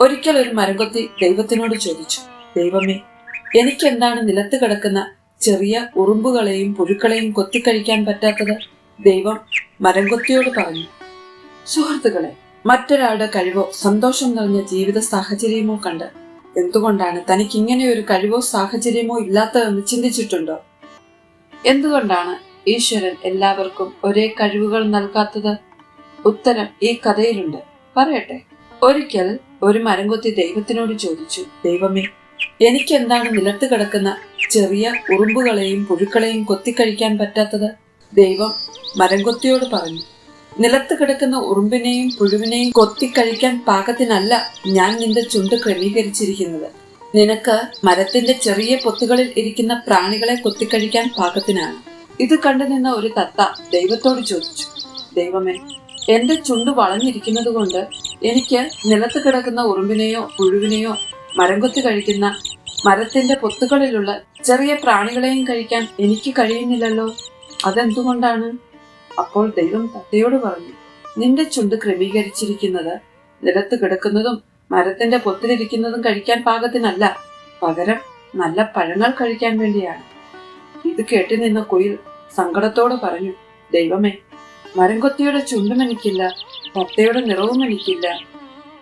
ഒരിക്കൽ ഒരു മരംകൊത്തി ദൈവത്തിനോട് ചോദിച്ചു ദൈവമേ എനിക്കെന്താണ് നിലത്ത് കിടക്കുന്ന ചെറിയ ഉറുമ്പുകളെയും പുഴുക്കളെയും കൊത്തിക്കഴിക്കാൻ പറ്റാത്തത്? ദൈവം മരംകൊത്തിയോട് പറഞ്ഞു സുഹൃത്തുക്കളെ മറ്റൊരാളുടെ കഴിവോ സന്തോഷം നിറഞ്ഞ ജീവിത സാഹചര്യമോ കണ്ട് എന്തുകൊണ്ടാണ് തനിക്ക് ഇങ്ങനെ ഒരു കഴിവോ സാഹചര്യമോ ഇല്ലാത്തതെന്ന് ചിന്തിച്ചിട്ടുണ്ടോ? എന്തുകൊണ്ടാണ് ഈശ്വരൻ എല്ലാവർക്കും ഒരേ കഴിവുകൾ നൽകാത്തത്? ഉത്തരം ഈ കഥയിലുണ്ട്. പറയട്ടെ ഒരിക്കൽ ഒരു മരം കൊത്തി ദൈവത്തിനോട് ചോദിച്ചു ദൈവമേ എനിക്കെന്താണ് നിലത്ത് കിടക്കുന്ന ചെറിയ ഉറുമ്പുകളെയും പുഴുക്കളെയും കൊത്തിക്കഴിക്കാൻ പറ്റാത്തത്? ദൈവം മരം കൊത്തിയോട് പറഞ്ഞു നിലത്ത് കിടക്കുന്ന ഉറുമ്പിനെയും പുഴുവിനെയും കൊത്തിക്കഴിക്കാൻ പാകത്തിനല്ല ഞാൻ നിന്റെ ചുണ്ട് ക്രമീകരിച്ചിരിക്കുന്നത്. നിനക്ക് മരത്തിന്റെ ചെറിയ പൊത്തുകളിൽ ഇരിക്കുന്ന പ്രാണികളെ കൊത്തിക്കഴിക്കാൻ പാകത്തിനാണ്. ഇത് കണ്ടു നിന്ന ഒരു തത്ത ദൈവത്തോട് ചോദിച്ചു ദൈവമേ എന്റെ ചുണ്ട് വളഞ്ഞിരിക്കുന്നത് കൊണ്ട് എനിക്ക് നിലത്ത് കിടക്കുന്ന ഉറുമ്പിനെയോ പുഴുവിനെയോ മരം കൊത്തി കഴിക്കുന്ന മരത്തിന്റെ പൊത്തുകളിലുള്ള ചെറിയ പ്രാണികളെയും കഴിക്കാൻ എനിക്ക് കഴിയുന്നില്ലല്ലോ. അതെന്തുകൊണ്ടാണ്? അപ്പോൾ ദൈവം തത്തയോട് പറഞ്ഞു നിന്റെ ചുണ്ട് ക്രമീകരിച്ചിരിക്കുന്നത് നിലത്ത് കിടക്കുന്നതും മരത്തിന്റെ പൊത്തിലിരിക്കുന്നതും കഴിക്കാൻ പാകത്തിനല്ല. പകരം നല്ല പഴങ്ങൾ കഴിക്കാൻ വേണ്ടിയാണ്. ഇത് കേട്ടു നിന്ന കുയിൽ സങ്കടത്തോട് പറഞ്ഞു ദൈവമേ മരംകൊത്തിയുടെ ചുണ്ടും എനിക്കില്ല പത്തയുടെ നിറവും എനിക്കില്ല.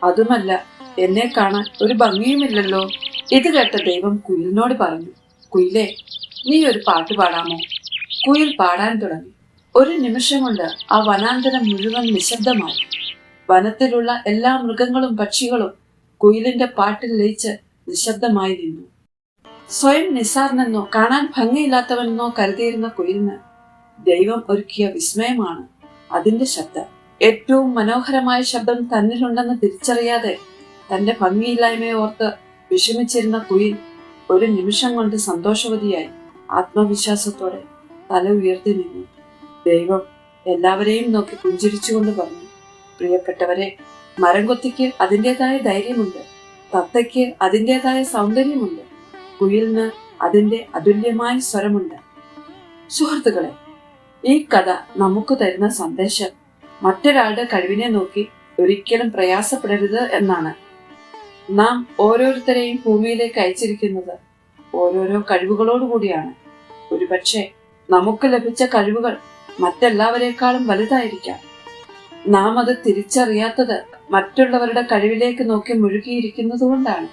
അതുമല്ല എന്നെ കാണാൻ ഒരു ഭംഗിയുമില്ലല്ലോ. ഇത് കേട്ട ദൈവം കുയിലിനോട് പറഞ്ഞു കുയിലേ നീ ഒരു പാട്ട് പാടാമോ? കുയിൽ പാടാൻ തുടങ്ങി. ഒരു നിമിഷം കൊണ്ട് ആ വനാന്തരം മുഴുവൻ നിശബ്ദമായി. വനത്തിലുള്ള എല്ലാ മൃഗങ്ങളും പക്ഷികളും കുയിലിന്റെ പാട്ടിൽ ലയിച്ച് നിശബ്ദമായി നിന്നു. സ്വയം നിസാറിനെന്നോ കാണാൻ ഭംഗിയില്ലാത്തവനെന്നോ കരുതിയിരുന്ന കുയിലിന് ദൈവം ഒരുക്കിയ വിസ്മയമാണ്. അതിന്റെ ശബ്ദം. ഏറ്റവും മനോഹരമായ ശബ്ദം തന്നിലുണ്ടെന്ന് തിരിച്ചറിയാതെ തന്റെ ഭംഗിയില്ലായ്മയെ ഓർത്ത് വിഷമിച്ചിരുന്ന കുയിൽ ഒരു നിമിഷം കൊണ്ട് സന്തോഷവതിയായി ആത്മവിശ്വാസത്തോടെ തല ഉയർത്തി നിന്നു. ദൈവം എല്ലാവരെയും നോക്കി പുഞ്ചിരിച്ചുകൊണ്ട് പറഞ്ഞു പ്രിയപ്പെട്ടവരെ മരംകൊത്തിക്ക് അതിന്റെതായ ധൈര്യമുണ്ട്. തത്തയ്ക്ക് അതിന്റെതായ സൗന്ദര്യമുണ്ട്. കുയിലിന് അതിന്റെ അതുല്യമായ സ്വരമുണ്ട്. സുഹൃത്തുക്കളെ ഈ കഥ നമുക്ക് തരുന്ന സന്ദേശം. മറ്റൊരാളുടെ കഴിവിനെ നോക്കി ഒരിക്കലും പ്രയാസപ്പെടരുത് എന്നാണ്. നാം ഓരോരുത്തരെയും ഭൂമിയിലേക്ക് അയച്ചിരിക്കുന്നത് ഓരോരോ കഴിവുകളോടുകൂടിയാണ് ഒരുപക്ഷെ നമുക്ക് ലഭിച്ച കഴിവുകൾ മറ്റെല്ലാവരെക്കാളും വലുതായിരിക്കാം. നാം അത് തിരിച്ചറിയാത്തത് മറ്റുള്ളവരുടെ കഴിവിലേക്ക് നോക്കി മുഴുകിയിരിക്കുന്നത് കൊണ്ടാണ്.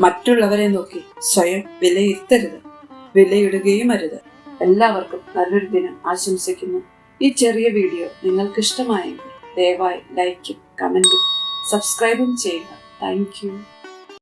മറ്റുള്ളവരെ നോക്കി സ്വയം വിലയിരുത്തരുത്. വിലയിടുകയും അരുത്. എല്ലാവർക്കും നല്ലൊരു ദിനം ആശംസിക്കുന്നു. ഈ ചെറിയ വീഡിയോ നിങ്ങൾക്ക് ഇഷ്ടമായെങ്കിൽ ദയവായി ലൈക്കും കമന്റും സബ്സ്ക്രൈബും ചെയ്യുക. താങ്ക്